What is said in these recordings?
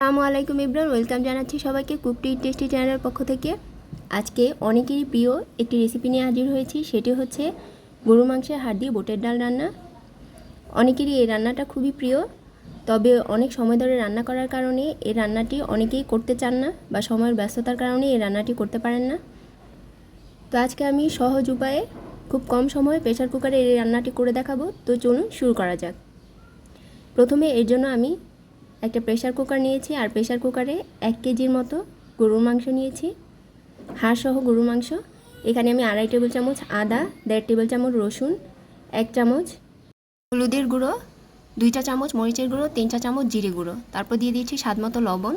আসসালামু আলাইকুম ইব্রান, ওয়েলকাম জানাচ্ছি সবাইকে কুকটি টেস্টি চ্যানেলের পক্ষ থেকে। আজকে অনেকেরই প্রিয় একটি রেসিপি নিয়ে হাজির হয়েছি, সেটি হচ্ছে গরু মাংসের হাড় দিয়ে বোটের ডাল রান্না। অনেকেরই এই রান্নাটা খুবই প্রিয়, তবে অনেক সময় ধরে রান্না করার কারণে এই রান্নাটি অনেকেই করতে চান না বা সময়ের ব্যস্ততার কারণে এই রান্নাটি করতে পারেন না। তো আজকে আমি সহজ উপায়ে খুব কম সময়ে প্রেশার কুকারে এই রান্নাটি করে দেখাবো। তো চলুন শুরু করা যাক। প্রথমে এর জন্য আমি একটা প্রেশার কুকার নিয়েছি আর প্রেশার কুকারে এক কেজির মতো গরুর মাংস নিয়েছি। হাড় সহ গরুর মাংস। এখানে আমি আড়াই টেবিল চামচ আদা, দেড় টেবিল চামচ রসুন, এক চামচ হলুদের গুঁড়ো দুইটা চামচ মরিচের গুঁড়ো, তিন চা চামচ জিরে গুঁড়ো। তারপর দিয়ে দিয়েছি স্বাদ মতো লবণ।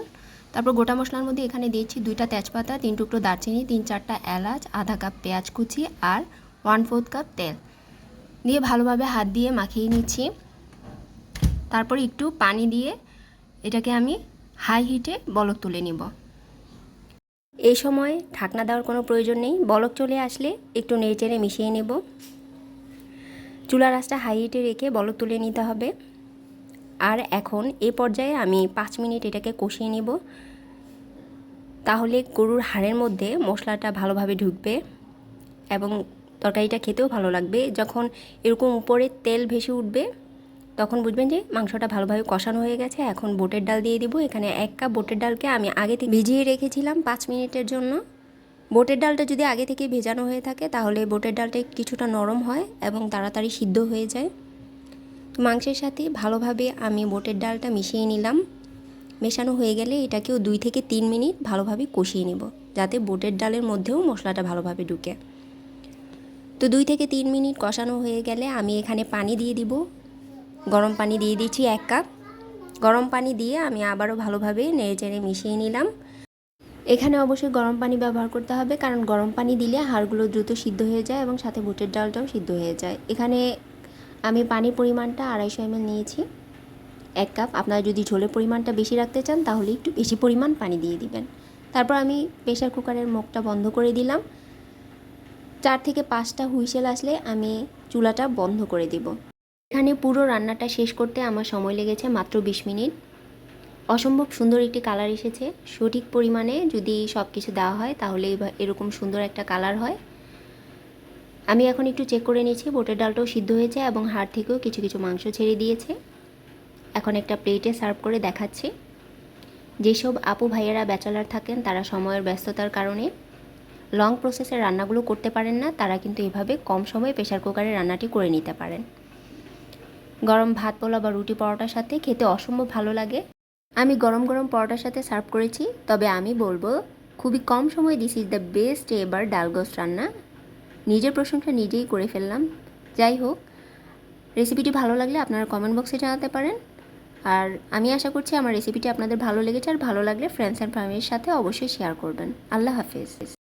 তারপর গোটা মশলার মধ্যে এখানে দিয়েছি দুইটা তেজপাতা, তিন টুকরো দারচিনি, তিন চারটা এলাচ, আধা কাপ পেঁয়াজ কুচি আর ওয়ান ফোর্থ কাপ তেল। দিয়ে ভালোভাবে হাত দিয়ে মাখিয়ে নিচ্ছি। তারপর একটু পানি দিয়ে এটাকে আমি হাই হিটে বলক তুলে নিব। এই সময় ঢাকনা দেওয়ার কোনো প্রয়োজন নেই। বলক চলে আসলে একটু নেড়েচেড়ে মিশিয়ে নেব। চুলা আঁচটা হাই হিটে রেখে বলক তুলে নিতে হবে। আর এখন এ পর্যায়ে আমি পাঁচ মিনিট এটাকে কষিয়ে নেব। তাহলে গরুর হাড়ের মধ্যে মশলাটা ভালোভাবে ঢুকবে এবং তরকারিটা খেতেও ভালো লাগবে। যখন এরকম উপরে তেল ভেসে উঠবে তখন বুঝবেন যে মাংসটা ভালোভাবে কষানো হয়ে গেছে। এখন বোটের ডাল দিয়ে দিব। এখানে এক কাপ বোটের ডালকে আমি আগে থেকে ভিজিয়ে রেখেছিলাম পাঁচ মিনিটের জন্য। বোটের ডালটা যদি আগে থেকে ভেজানো হয়ে থাকে, তাহলে বোটের ডালটা কিছুটা নরম হয় এবং তাড়াতাড়ি সিদ্ধ হয়ে যায়। তো মাংসের সাথে ভালোভাবে আমি বোটের ডালটা মিশিয়ে নিলাম। মেশানো হয়ে গেলে এটাকেও দুই থেকে তিন মিনিট ভালোভাবে কষিয়ে নেব, যাতে বোটের ডালের মধ্যেও মশলাটা ভালোভাবে ঢুকে। তো দুই থেকে তিন মিনিট কষানো হয়ে গেলে আমি এখানে পানি দিয়ে দিব। গরম পানি দিয়ে দিচ্ছি এক কাপ। গরম পানি দিয়ে আমি আবারও ভালোভাবে নেড়ে চেড়ে মিশিয়ে নিলাম। এখানে অবশ্যই গরম পানি ব্যবহার করতে হবে, কারণ গরম পানি দিলে হাড়গুলো দ্রুত সিদ্ধ হয়ে যায় এবং সাথে বুটের ডালটাও সিদ্ধ হয়ে যায়। এখানে আমি পানির পরিমাণটা আড়াইশো এমএল নিয়েছি। এক কাপ। আপনারা যদি ঝোলের পরিমাণটা বেশি রাখতে চান, তাহলে একটু বেশি পরিমাণ পানি দিয়ে দিবেন। তারপর আমি প্রেশার কুকারের মুখটা বন্ধ করে দিলাম। চার থেকে পাঁচটা হুইসেল আসলে আমি চুলাটা বন্ধ করে দেব। এখানে পুরো রান্নাটা শেষ করতে আমার সময় লেগেছে মাত্র বিশ মিনিট। অসম্ভব সুন্দর একটি কালার এসেছে। সঠিক পরিমাণে যদি সব কিছু দেওয়া হয়, তাহলে এরকম সুন্দর একটা কালার হয়। আমি এখন একটু চেক করে নিয়েছি বোটের ডালটাও সিদ্ধ হয়েছে এবং হাড় থেকেও কিছু কিছু মাংস ছেড়ে দিয়েছে। এখন একটা প্লেটে সার্ভ করে দেখাচ্ছি। যেসব আপু ভাইয়েরা ব্যাচেলার থাকেন, তারা সময়ের ব্যস্ততার কারণে লং প্রসেসে রান্নাগুলো করতে পারেন না, তারা কিন্তু এভাবে কম সময়ে প্রেশার কুকারে রান্নাটি করে নিতে পারেন। গরম ভাত পোলা বা রুটি পরোটার সাথে খেতে অসম্ভব ভালো লাগে। আমি গরম গরম পরোটার সাথে সার্ভ করেছি, তবে আমি বলব, খুবই কম সময় দিস ইজ দ্য বেস্ট এবার ডালগোস রান্না। নিজের প্রশংসা নিজেই করে ফেললাম। যাই হোক রেসিপিটি ভালো লাগলে আপনারা কমেন্ট বক্সে জানাতে পারেন। আর আমি আশা করছি আমার রেসিপিটি আপনাদের ভালো লেগেছে, আর ভালো লাগলে ফ্রেন্ডস অ্যান্ড ফ্যামিলির সাথে অবশ্যই শেয়ার করবেন। আল্লাহ হাফিজ।